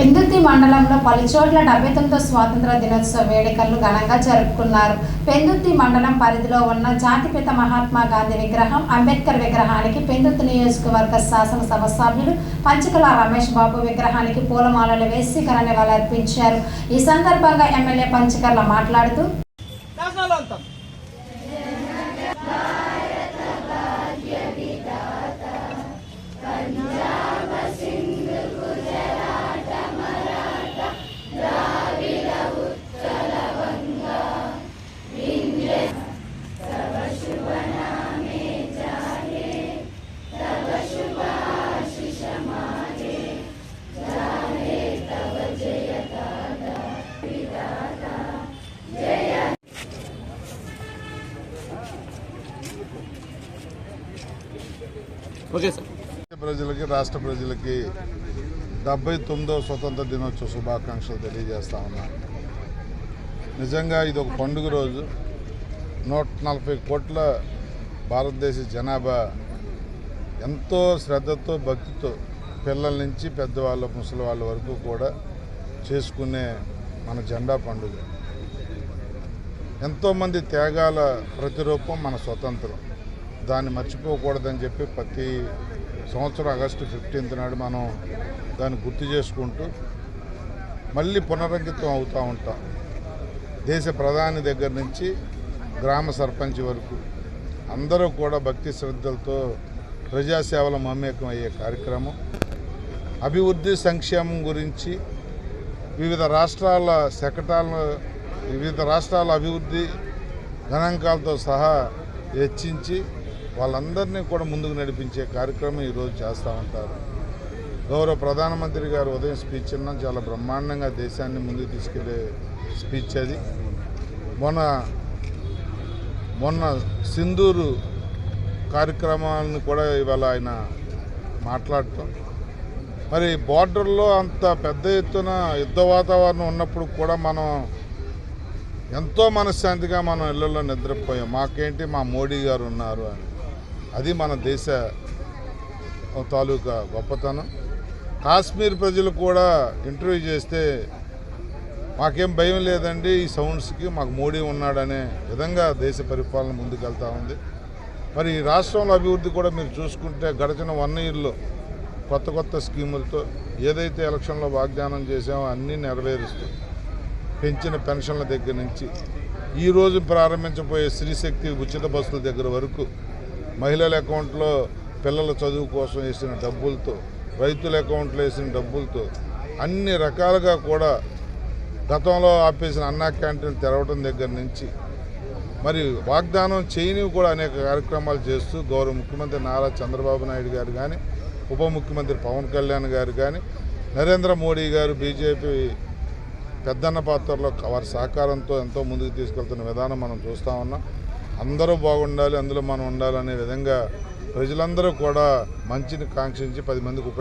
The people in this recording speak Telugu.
మండలంలో పలుచోట్ల డెబ్బై తొమ్మిదో స్వాతంత్ర దినోత్సవ వేడుకలు ఘనంగా జరుపుకున్నారు. పెందుర్తి మండలం పరిధిలో ఉన్న జాతిపిత మహాత్మా గాంధీ విగ్రహం అంబేద్కర్ విగ్రహానికి పెందుర్తి నియోజకవర్గ శాసనసభ సభ్యులు పంచకుల రమేష్ బాబు విగ్రహానికి పూలమాలలు వేసి ఘన నివాళులర్పించారు. ఈ సందర్భంగా ఎమ్మెల్యే పంచకర్ల మాట్లాడుతూ ప్రజలకి రాష్ట్ర ప్రజలకి డెబ్బై తొమ్మిదవ స్వతంత్ర దినోత్సవ శుభాకాంక్షలు తెలియజేస్తా ఉన్నా. నిజంగా ఇది ఒక పండుగ రోజు. నూట నలభై కోట్ల భారతదేశ జనాభా ఎంతో శ్రద్ధతో భక్తితో పిల్లల నుంచి పెద్దవాళ్ళ ముసలి వాళ్ళ వరకు కూడా చేసుకునే మన జెండా పండుగ. ఎంతోమంది త్యాగాల ప్రతిరూపం మన స్వతంత్రం. దాన్ని మర్చిపోకూడదని చెప్పి ప్రతి సంవత్సరం ఆగస్టు ఫిఫ్టీన్త్ నాడు మనం దాన్ని గుర్తు చేసుకుంటూ మళ్ళీ పునరంకితం అవుతూ ఉంటాం. దేశ ప్రధాని దగ్గర నుంచి గ్రామ సర్పంచ్ వరకు అందరూ కూడా భక్తి శ్రద్ధలతో ప్రజాసేవల మమేకం అయ్యే కార్యక్రమం. అభివృద్ధి సంక్షేమం గురించి వివిధ రాష్ట్రాల శకటాలను వివిధ రాష్ట్రాల అభివృద్ధి గణాంకాలతో సహా హెచ్చించి వాళ్ళందరినీ కూడా ముందుకు నడిపించే కార్యక్రమం ఈరోజు చేస్తూ ఉంటారు. గౌరవ ప్రధానమంత్రి గారు ఉదయం స్పీచ్ ఇన్నా చాలా బ్రహ్మాండంగా దేశాన్ని ముందుకు తీసుకెళ్ళే స్పీచ్ అది. మొన్న మొన్న సింధూరు కార్యక్రమాలను కూడా ఇవాళ ఆయన మాట్లాడటం. మరి బార్డర్లో అంత పెద్ద ఎత్తున యుద్ధ వాతావరణం ఉన్నప్పుడు కూడా మనం ఎంతో మనశ్శాంతిగా మనం ఇళ్ళలో నిద్రపోయాం. మాకేంటి? మా మోడీ గారు ఉన్నారు అని. అది మన దేశ తాలూకా గొప్పతనం. కాశ్మీర్ ప్రజలు కూడా ఇంటర్వ్యూ చేస్తే మాకేం భయం లేదండి. ఈ సౌండ్స్కి మాకు మోడీ ఉన్నాడనే విధంగా దేశ పరిపాలన ముందుకెళ్తా ఉంది. మరి ఈ రాష్ట్రంలో అభివృద్ధి కూడా మీరు చూసుకుంటే గడిచిన వన్ ఇయర్లో కొత్త కొత్త స్కీములతో ఏదైతే ఎలక్షన్లో వాగ్దానం చేసామో అన్నీ నెరవేరుస్తుంది పెంచిన పెన్షన్ల దగ్గర నుంచి ఈరోజు ప్రారంభించబోయే స్త్రీశక్తి ఉచిత బస్సుల దగ్గర వరకు మహిళల అకౌంట్లో పిల్లల చదువు కోసం వేసిన డబ్బులతో రైతుల అకౌంట్లో వేసిన డబ్బులతో అన్ని రకాలుగా కూడా గతంలో ఆపేసిన అన్నా క్యాంటీన్ తెరవడం దగ్గర నుంచి మరి వాగ్దానం చేయనివి కూడా అనేక కార్యక్రమాలు చేస్తూ గౌరవ ముఖ్యమంత్రి నారా చంద్రబాబు నాయుడు గారు కానీ ఉప ముఖ్యమంత్రి పవన్ కళ్యాణ్ గారు కానీ నరేంద్ర మోడీ గారు బీజేపీ పెద్దన్న పాత్రలో వారి సహకారంతో ఎంతో ముందుకు తీసుకెళ్తున్న విధానం మనం చూస్తూ ఉన్నాం. అందరూ బాగుండాలి అందులో మనం ఉండాలనే విధంగా ప్రజలందరూ కూడా మంచిని కాంక్షించి పది మందికి